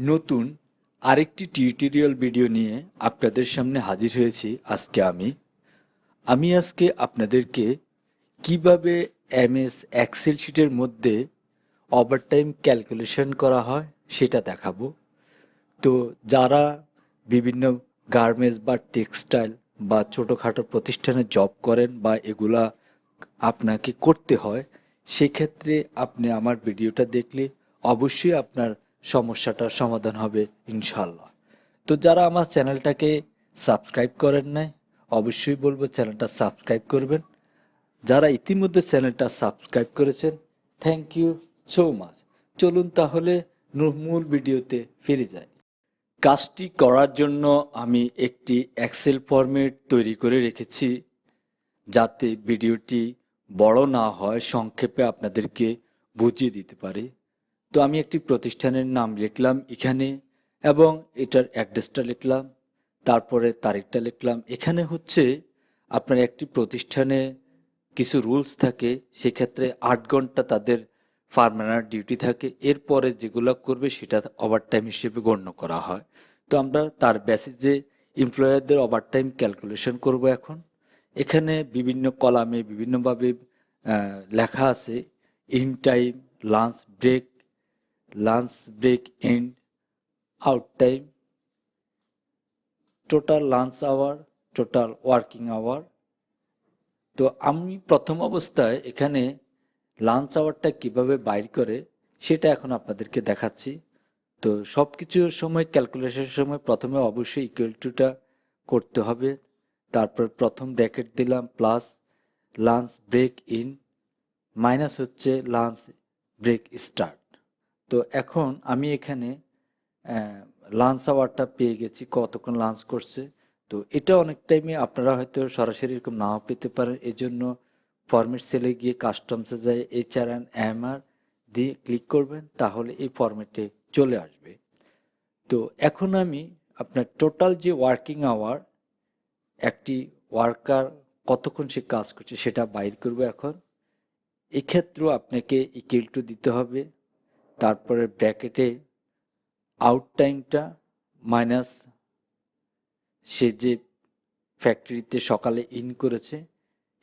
নতুন আরেকটি tutorial video নিয়ে আপনাদের সামনে হাজির হয়েছি আজকে আমি। আমি আজকে আপনাদেরকে কীভাবে এমএস এক্সেল শিটের মধ্যে ওভারটাইম ক্যালকুলেশন করা হয় সেটা দেখাবো। তো যারা বিভিন্ন গার্মেন্টস বা টেক্সটাইল বা ছোটোখাটো প্রতিষ্ঠানে জব করেন বা এগুলা আপনাকে করতে হয়, সেক্ষেত্রে আপনি আমার ভিডিওটা দেখলে অবশ্যই আপনার সমস্যাটার সমাধান হবে ইনশাল্লাহ তো যারা আমার চ্যানেলটাকে সাবস্ক্রাইব করেন নাই, অবশ্যই বলব চ্যানেলটা সাবস্ক্রাইব করবেন। যারা ইতিমধ্যে চ্যানেলটা সাবস্ক্রাইব করেছেন থ্যাংক ইউ সো মাচ চলুন তাহলে মূল ভিডিওতে ফিরে যাই। কাজটি করার জন্য আমি একটি এক্সেল ফরম্যাট তৈরি করে রেখেছি, যাতে ভিডিওটি বড় না হয়, সংক্ষেপে আপনাদেরকে বুঝিয়ে দিতে পারি। তো আমি একটি প্রতিষ্ঠানের নাম লিখলাম এখানে এবং এটার অ্যাড্রেসটা লিখলাম, তারপরে তারিখটা লিখলাম। এখানে হচ্ছে আপনার একটি প্রতিষ্ঠানে কিছু রুলস থাকে, সেক্ষেত্রে আট ঘণ্টা তাদের ফার্মানার ডিউটি থাকে। এরপরে যেগুলো করবে সেটা ওভারটাইম হিসেবে গণ্য করা হয়। তো আমরা তার বেসিসে এমপ্লয়ারদের ওভারটাইম ক্যালকুলেশন করব এখন। এখানে বিভিন্ন কলামে বিভিন্নভাবে লেখা আছে in time lunch break lunch break end out time total lunch hour total working hour তো আমি প্রথম অবস্থায় এখানে লাঞ্চ আওয়ারটা কীভাবে বাইর করে সেটা এখন আপনাদেরকে দেখাচ্ছি। তো সব কিছুর সময় ক্যালকুলেশনের সময় প্রথমে অবশ্যই ইকুয়াল টুটা করতে হবে। তারপর প্রথম ব্র্যাকেট দিলাম plus lunch break in minus হচ্ছে লাঞ্চ ব্রেক স্টার্ট তো এখন আমি এখানে লাঞ্চ আওয়ারটা পেয়ে গেছি, কতক্ষণ লাঞ্চ করছে। তো এটা অনেক টাইমে আপনারা হয়তো সরাসরি এরকম নাও পেতে পারেন। এই জন্য ফরম্যাট সেলে গিয়ে কাস্টমসে যায় H R and M R দিয়ে ক্লিক করবেন, তাহলে এই ফরম্যাটে চলে আসবে। তো এখন আমি আপনার টোটাল যে ওয়ার্কিং আওয়ার একটি ওয়ার্কার কতক্ষণ সে কাজ করছে সেটা বাইর করব এখন। এক্ষেত্রেও আপনাকে ইকুয়াল টু দিতে হবে। তারপরে ব্র্যাকেটে আউট টাইমটা মাইনাস সে যে ফ্যাক্টরিতে সকালে ইন করেছে,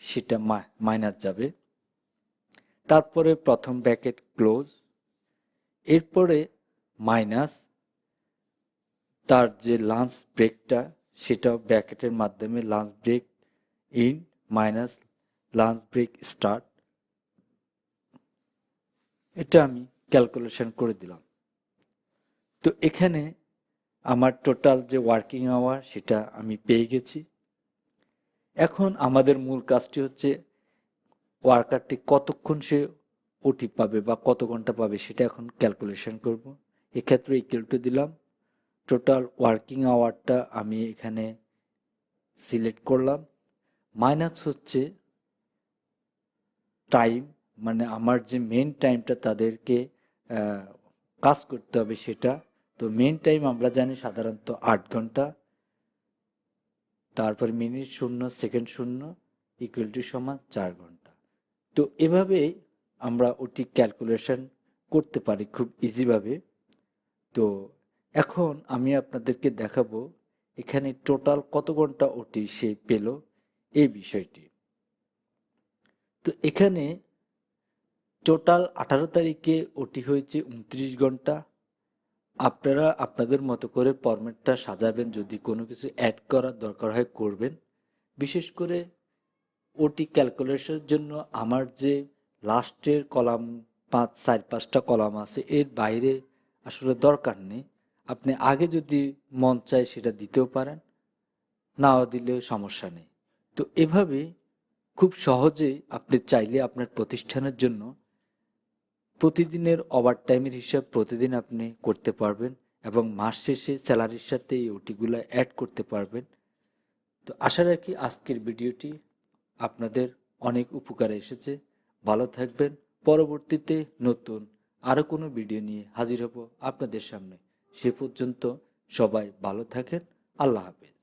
সেটা মাইনাস যাবে। তারপরে প্রথম ব্র্যাকেট ক্লোজ এরপরে মাইনাস তার যে লাঞ্চ ব্রেকটা সেটাও ব্র্যাকেটের মাধ্যমে lunch break in minus lunch break start এটা আমি ক্যালকুলেশন করে দিলাম। তো এখানে আমার টোটাল যে ওয়ার্কিং আওয়ার সেটা আমি পেয়ে গেছি। এখন আমাদের মূল কাজটি হচ্ছে ওয়ার্কারটি কতক্ষণ সে ওটি পাবে বা কত ঘণ্টা পাবে সেটা এখন ক্যালকুলেশন করব। এক্ষেত্রে ইকুয়াল টু দিলাম। টোটাল ওয়ার্কিং আওয়ারটা আমি এখানে সিলেক্ট করলাম। মাইনাস হচ্ছে টাইম মানে আমার যে মেন টাইমটা তাদেরকে কাজ করতে হবে সেটা। তো মেন টাইম আমরা জানি সাধারণত আট ঘণ্টা। তারপর মিনিট শূন্য সেকেন্ড শূন্য ইকুয়াল টু সমান চার ঘণ্টা। তো এভাবে আমরা ওটি ক্যালকুলেশন করতে পারি খুব ইজিভাবে তো এখন আমি আপনাদেরকে দেখাবো এখানে টোটাল কত ঘণ্টা ওটি সে পেল এই বিষয়টি। তো এখানে টোটাল আঠারো তারিখে ওটি হয়েছে উনত্রিশ ঘণ্টা। আপনারা আপনাদের মতো করে ফরম্যাটটা সাজাবেন, যদি কোনো কিছু অ্যাড করার দরকার হয় করবেন। বিশেষ করে ওটি ক্যালকুলেশনের জন্য আমার যে লাস্টের কলাম পাঁচ, চার, পাঁচটা কলাম আছে, এর বাইরে আসলে দরকার নেই। আপনি আগে যদি মন চায় সেটা দিতেও পারেন, নাও দিলেও সমস্যা নেই। তো এভাবে খুব সহজেই আপনি চাইলে আপনার প্রতিষ্ঠানের জন্য প্রতিদিনের ওভার টাইমের হিসাব প্রতিদিন আপনি করতে পারবেন এবং মাস শেষে স্যালারির সাথে এই ওটিগুলো অ্যাড করতে পারবেন। তো আশা রাখি আজকের ভিডিওটি আপনাদের অনেক উপকারে এসেছে। ভালো থাকবেন। পরবর্তীতে নতুন আরও কোনো ভিডিও নিয়ে হাজির হব আপনাদের সামনে। সে পর্যন্ত সবাই ভালো থাকেন। আল্লাহ হাফেজ।